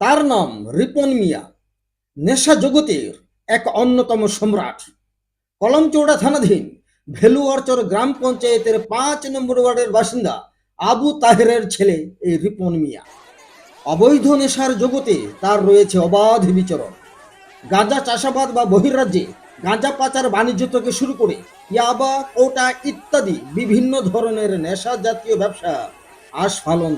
তার নাম রিপন মিয়া। নেশা জগতের এক অন্যতম সম্রাট। কলমচৌড়া থানাধীন ভেলুয়ারচর গ্রাম পঞ্চায়েতের পাঁচ নম্বর ওয়ার্ডের বাসিন্দা আবু তাহেরের ছেলে এই রিপন মিয়া। অবৈধ নেশার জগতে তার রয়েছে অবাধ বিচরণ। গাঁজা চাষাবাদ বা বহির্রাজ্যে গাঁজা পাচার বাণিজ্য থেকে শুরু করে ইয়াবা, কোটা ইত্যাদি বিভিন্ন ধরনের নেশা জাতীয় ব্যবসা আস্ফালন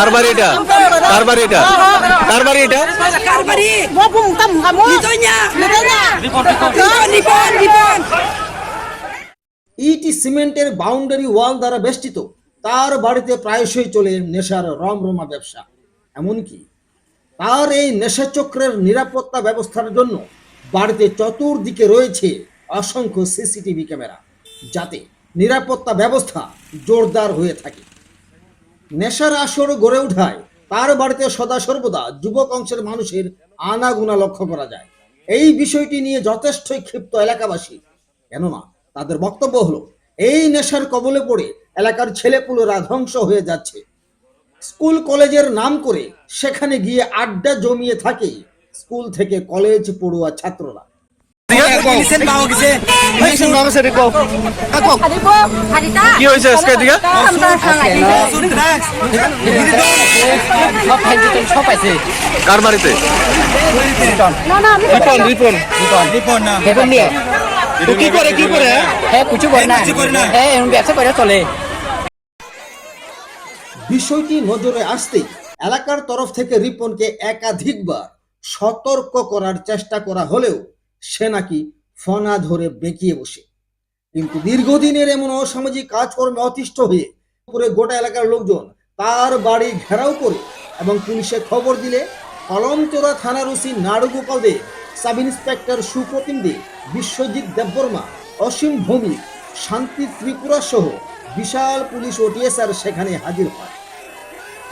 কার বাড়ি এটা? কার বাড়ি এটা কার বাড়ি এটা ribon. ইটি সিমেন্টের বাউন্ডারি ওয়াল দ্বারা বেষ্টিত। তার বাড়িতে প্রায়শই চলে নেশার রমরমা ব্যবসা। এমনকি তার এই নেশাচক্রের নিরাপত্তা ব্যবস্থার জন্য বাড়িতে চতুর্দিকে রয়েছে অসংখ্য সিসিটিভি ক্যামেরা যাতে নিরাপত্তা ব্যবস্থা জোরদার হয়ে থাকে। নেশার আসর গড়ে ওঠায়, তার বাড়িতে সদা সর্বদা যুবক অংশের মানুষের আনাগুনা লক্ষ্য করা যায়। এই বিষয়টি নিয়ে যথেষ্টই ক্ষিপ্ত এলাকাবাসী। কেননা, তাদের বক্তব্য হলো, এই নেশার কবলে পড়ে এলাকার ছেলেপুলেরা ধ্বংস হয়ে যাচ্ছে। স্কুল কলেজের নাম করে সেখানে গিয়ে আড্ডা জমিয়ে থাকে স্কুল থেকে কলেজ পড়ুয়া ছাত্ররা. কি হয়েছে আজকে এদিকে? কার বাড়িতে? না না রিপন রিপন। এখন নিয়ে তো কি করে কি করে হ্যাঁ? কিছু করে না। হ্যাঁ ব্যবসা করে চলে। বিষয়টি নজরে আসতেই এলাকার তরফ থেকে রিপনকে একাধিকবার সতর্ক করার চেষ্টা করা হলেও সে নাকি ফনা ধরে বেঁকিয়ে বসে। কিন্তু দীর্ঘদিনের এমন অসামাজিক কাজকর্মে অতিষ্ঠ হয়ে পুরো গোটা এলাকার লোকজন তার বাড়ি ঘেরাও করে এবং পুলিশে খবর দিলে কলমচোরা থানার OC Narugopal De sub inspector Supratim De, Biswajit Debbarma, Asim Bhowmik, Shanti Tripura সহ বিশাল পুলিশ ও সেখানে হাজির হয়।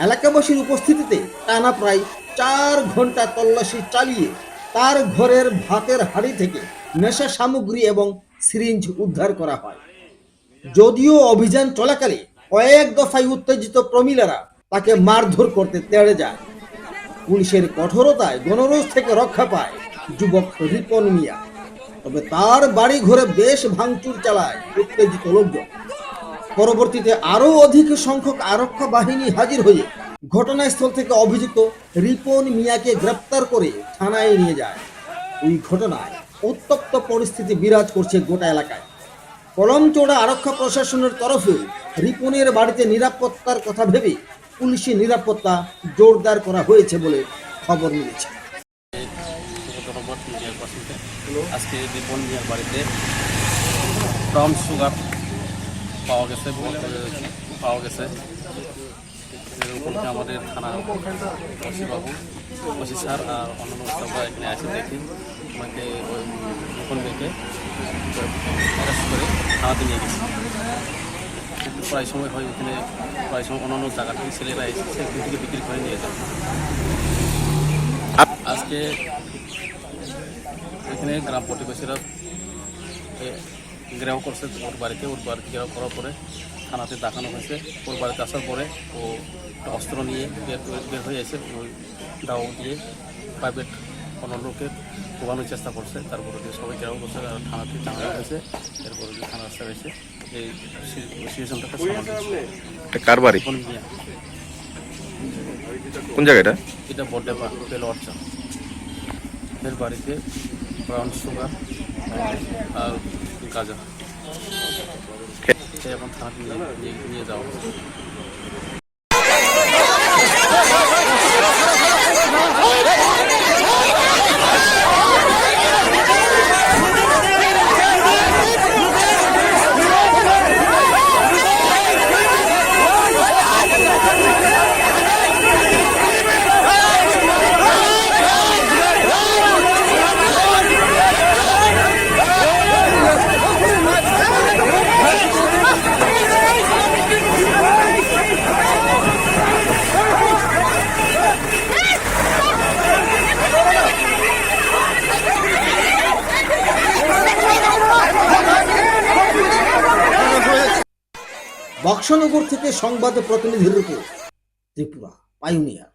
এলাকাবাসীর উপস্থিতিতে টানা প্রায় চার ঘণ্টা তল্লাশি চালিয়ে তার ঘরের ভাতের হাড়ি থেকে নেশা সামগ্রী এবং সিরিঞ্জ উদ্ধার করা হয়। যদিও অভিযান চলাকালে কয়েক দফায় উত্তেজিত প্রমিলারা তাকে মারধর করতে তেড়ে যায়। পুলিশের কঠোরতায় গণরোষ থেকে রক্ষা পায় যুবক রিপন মিয়া। তবে তার বাড়ি ঘরে বেশ ভাঙচুর চালায় উত্তেজিত লোকজন। পরবর্তীতে আরও অধিক সংখ্যক আরক্ষা বাহিনী হাজির হয়ে ঘটনাস্থল থেকে অভিযুক্ত রিপন মিয়াকে গ্রেপ্তার করে থানায় নিয়ে যায়। ওই ঘটনায় উত্তপ্ত পরিস্থিতি বিরাজ করছে গোটা এলাকায়। কলমচোড়া আরক্ষা প্রশাসনের তরফে রিপনের বাড়িতে নিরাপত্তার কথা ভেবে পুলিশি নিরাপত্তা জোরদার করা হয়েছে বলে খবর মিলেছে। আজকে রিপন মিয়ার বাড়িতে সুগার পাওয়া গেছে পাওয়া গেছে। আমাদের থানা ওসিবাবু, ওসি স্যার আর অন্যান্য স্টাফরা এখানে এসে দেখি। আমাকে ওই রিপন মিয়াকে অ্যারেস্ট করে থানাতে নিয়ে গেছে। কিন্তু প্রায় সময় হয় এখানে প্রায় সময় অন্যান্য জায়গা থেকে ছেলেরা এসে সেখান থেকে বিক্রি করে নিয়ে যায়। আজকে এখানে গ্রাম প্রতিবেশীরা ঘেরাও করছে ওর বাড়িতে ওর বাড়িতে ঘেরাও করার পরে থানাতে দেখানো হয়েছে। ওর বাড়িতে আসার পরে ও অস্ত্র নিয়ে বের বের হয়ে এসে ওই দাও দিয়ে প্রাইভেট কোনো লোকে ঢোকানোর চেষ্টা করছে। তারপরে দিয়ে সবাই ঘেরাও করছে আর থানাতে জানানো হয়েছে। এরপরে দিয়ে থানা স্যার এসে এই দিচ্ছে কার বাড়ি? কোন জায়গাটা এটা? বড্ডে পা বেলোয়ারচা এর বাড়িতে ব্রাউন সুগার আর গাজা। এখন নিয়ে- নিয়ে যাওয়া বক্সনগর থেকে সংবাদ প্রতিনিধির রিপোর্ট ত্রিপুরা পাইওনিয়ার